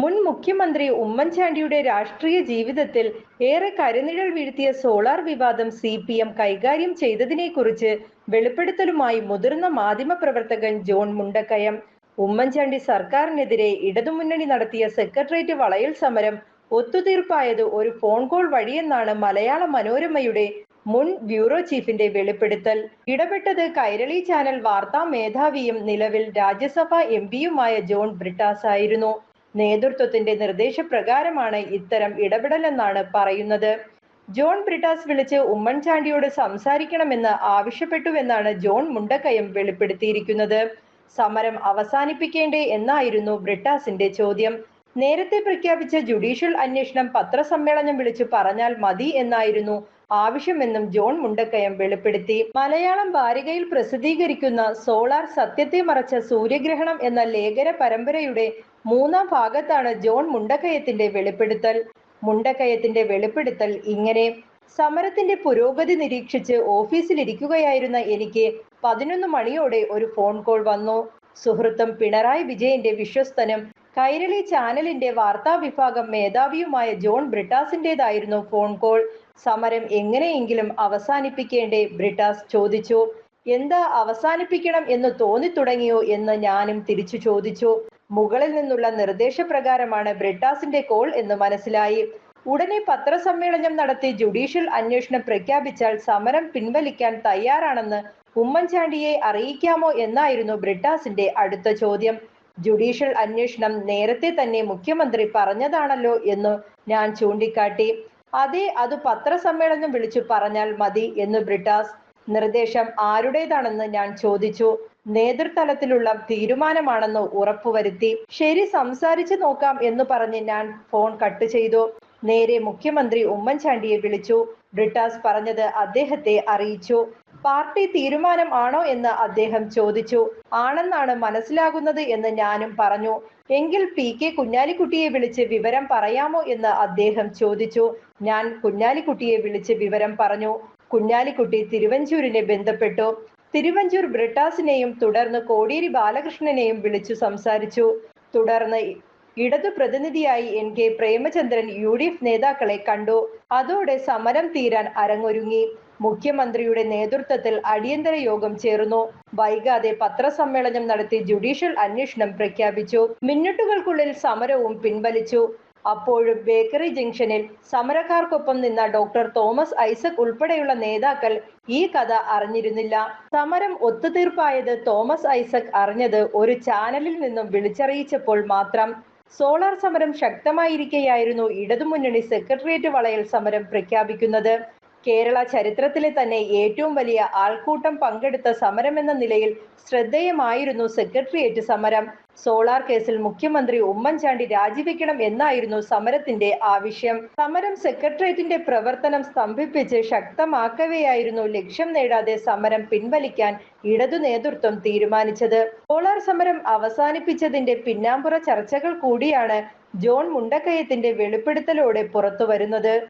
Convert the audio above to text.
മുൻ മുഖ്യമന്ത്രി ഉമ്മൻചാണ്ടിയുടെ രാഷ്ട്രീയ ജീവിതത്തിൽ ഏറെ കരുനിഴൽ വീഴ്ത്തിയ സോളാർ വിവാദം സി പി എം കൈകാര്യം ചെയ്തതിനെക്കുറിച്ച് വെളിപ്പെടുത്തലുമായി മുതിർന്ന മാധ്യമപ്രവർത്തകൻ ജോൺ മുണ്ടക്കയം. ഉമ്മൻചാണ്ടി സർക്കാരിനെതിരെ ഇടതുമുന്നണി നടത്തിയ സെക്രട്ടേറിയറ്റ് വളയൽ സമരം ഒത്തുതീർപ്പായത് ഒരു ഫോൺ കോൾ വഴിയെന്നാണ് മലയാള മനോരമയുടെ മുൻ ബ്യൂറോ ചീഫിന്റെ വെളിപ്പെടുത്തൽ. ഇടപെട്ടത് കൈരളി ചാനൽ വാർത്താ മേധാവിയും നിലവിൽ രാജ്യസഭാ എം പിയുമായ ജോൺ ബ്രിട്ടാസ് ആയിരുന്നു നേതൃത്വത്തിന്റെ നിർദ്ദേശപ്രകാരമാണ് ഇത്തരം ഇടപെടലെന്നാണ് പറയുന്നത്. ജോൺ ബ്രിട്ടാസ് വിളിച്ച് ഉമ്മൻചാണ്ടിയോട് സംസാരിക്കണമെന്ന് ആവശ്യപ്പെട്ടുവെന്നാണ് ജോൺ മുണ്ടക്കയം വെളിപ്പെടുത്തിയിരിക്കുന്നത്. സമരം അവസാനിപ്പിക്കേണ്ടേ എന്നായിരുന്നു ബ്രിട്ടാസിന്റെ ചോദ്യം. നേരത്തെ പ്രഖ്യാപിച്ച ജുഡീഷ്യൽ അന്വേഷണം പത്രസമ്മേളനം വിളിച്ചു പറഞ്ഞാൽ മതി എന്നായിരുന്നു ആവശ്യമെന്നും ജോൺ മുണ്ടക്കയം വെളിപ്പെടുത്തി. മലയാളം വാരികയിൽ പ്രസിദ്ധീകരിക്കുന്ന സോളാർ സത്യത്തെ മറച്ച സൂര്യഗ്രഹണം എന്ന ലേഖന പരമ്പരയുടെ മൂന്നാം ഭാഗത്താണ് ജോൺ മുണ്ടക്കയത്തിന്റെ വെളിപ്പെടുത്തൽ. മുണ്ടക്കയത്തിന്റെ വെളിപ്പെടുത്തൽ ഇങ്ങനെ. സമരത്തിന്റെ പുരോഗതി നിരീക്ഷിച്ച് ഓഫീസിലിരിക്കുകയായിരുന്ന എനിക്ക് പതിനൊന്ന് മണിയോടെ ഒരു ഫോൺ കോൾ വന്നു. സുഹൃത്തും പിണറായി വിജയന്റെ വിശ്വസ്തനും കൈരളി ചാനലിന്റെ വാർത്താ വിഭാഗം മേധാവിയുമായ ജോൺ ബ്രിട്ടാസിന്റേതായിരുന്നു ഫോൺ കോൾ. സമരം എങ്ങനെയെങ്കിലും അവസാനിപ്പിക്കേണ്ടേ? ബ്രിട്ടാസ് ചോദിച്ചു. എന്താ അവസാനിപ്പിക്കണം എന്ന് തോന്നി തുടങ്ങിയോ എന്ന് ഞാനും തിരിച്ചു ചോദിച്ചു. മുകളിൽ നിന്നുള്ള നിർദ്ദേശപ്രകാരമാണ് ബ്രിട്ടാസിന്റെ കോൾ എന്ന് മനസ്സിലായി. ഉടനെ പത്രസമ്മേളനം നടത്തി ജുഡീഷ്യൽ അന്വേഷണം പ്രഖ്യാപിച്ചാൽ സമരം പിൻവലിക്കാൻ തയ്യാറാണെന്ന് ഉമ്മൻചാണ്ടിയെ അറിയിക്കാമോ എന്നായിരുന്നു ബ്രിട്ടാസിന്റെ അടുത്ത ചോദ്യം. ജുഡീഷ്യൽ അന്വേഷണം നേരത്തെ തന്നെ മുഖ്യമന്ത്രി പറഞ്ഞതാണല്ലോ എന്ന് ഞാൻ ചൂണ്ടിക്കാട്ടി. അതെ അത് പത്രസമ്മേളനം വിളിച്ചു പറഞ്ഞാൽ മതി എന്ന് ബ്രിട്ടാസ്. നിർദ്ദേശം ആരുടേതാണെന്ന് ഞാൻ ചോദിച്ചു. നേതൃതലത്തിലുള്ള തീരുമാനമാണെന്ന് ഉറപ്പുവരുത്തി. ശരി സംസാരിച്ചു നോക്കാം എന്ന് പറഞ്ഞ് ഞാൻ ഫോൺ കട്ട് ചെയ്തു. നേരെ മുഖ്യമന്ത്രി ഉമ്മൻചാണ്ടിയെ വിളിച്ചു. ബ്രിട്ടാസ് പറഞ്ഞത് അദ്ദേഹത്തെ അറിയിച്ചു. പാർട്ടി തീരുമാനം ആണോ എന്ന് അദ്ദേഹം ചോദിച്ചു. ആണെന്നാണ് മനസ്സിലാകുന്നത് എന്ന് ഞാനും പറഞ്ഞു. എങ്കിൽ പി കെ കുഞ്ഞാലിക്കുട്ടിയെ വിളിച്ച് വിവരം പറയാമോ എന്ന് അദ്ദേഹം ചോദിച്ചു. ഞാൻ കുഞ്ഞാലിക്കുട്ടിയെ വിളിച്ച് വിവരം പറഞ്ഞു. കുഞ്ഞാലിക്കുട്ടി തിരുവഞ്ചൂരിനെ ബന്ധപ്പെട്ടു. തിരുവഞ്ചൂർ ബ്രിട്ടാസിനെയും തുടർന്ന് കോടിയേരി ബാലകൃഷ്ണനെയും വിളിച്ചു സംസാരിച്ചു. തുടർന്ന് ഇടതു പ്രതിനിധിയായി N K Premachandran U D F നേതാക്കളെ കണ്ടു. അതോടെ സമരം തീരാൻ അരങ്ങൊരുങ്ങി. മുഖ്യമന്ത്രിയുടെ നേതൃത്വത്തിൽ അടിയന്തര യോഗം ചേർന്നു. വൈകാതെ പത്രസമ്മേളനം നടത്തി ജുഡീഷ്യൽ അന്വേഷണം പ്രഖ്യാപിച്ചു. മിന്നിട്ടുകൾക്കുള്ളിൽ സമരവും പിൻവലിച്ചു. അപ്പോഴും ബേക്കറി ജംഗ്ഷനിൽ സമരക്കാർക്കൊപ്പം നിന്ന ഡോക്ടർ തോമസ് ഐസക് ഉൾപ്പെടെയുള്ള നേതാക്കൾ ഈ കഥ അറിഞ്ഞിരുന്നില്ല. സമരം ഒത്തുതീർപ്പായത് തോമസ് ഐസക് അറിഞ്ഞത് ഒരു ചാനലിൽ നിന്നും വിളിച്ചറിയിച്ചപ്പോൾ മാത്രം. സോളാർ സമരം ശക്തമായിരിക്കെയായിരുന്നു ഇടതുമുന്നണി സെക്രട്ടേറിയറ്റ് വളയൽ സമരം പ്രഖ്യാപിക്കുന്നത്. കേരള ചരിത്രത്തിലെ തന്നെ ഏറ്റവും വലിയ ആൾക്കൂട്ടം പങ്കെടുത്ത സമരം എന്ന നിലയിൽ ശ്രദ്ധേയമായിരുന്നു സെക്രട്ടേറിയറ്റ് സമരം. സോളാർ കേസിൽ മുഖ്യമന്ത്രി ഉമ്മൻചാണ്ടി രാജിവെക്കണം എന്നായിരുന്നു സമരത്തിന്റെ ആവശ്യം. സമരം സെക്രട്ടേറിയറ്റിന്റെ പ്രവർത്തനം സ്തംഭിപ്പിച്ച് ശക്തമാക്കവെയായിരുന്നു ലക്ഷ്യം നേടാതെ സമരം പിൻവലിക്കാൻ ഇടതു നേതൃത്വം തീരുമാനിച്ചത്. സോളാർ സമരം അവസാനിപ്പിച്ചതിന്റെ പിന്നാമ്പുറ ചർച്ചകൾ കൂടിയാണ് ജോൺ മുണ്ടക്കയത്തിന്റെ വെളിപ്പെടുത്തലോടെ പുറത്തുവരുന്നത്.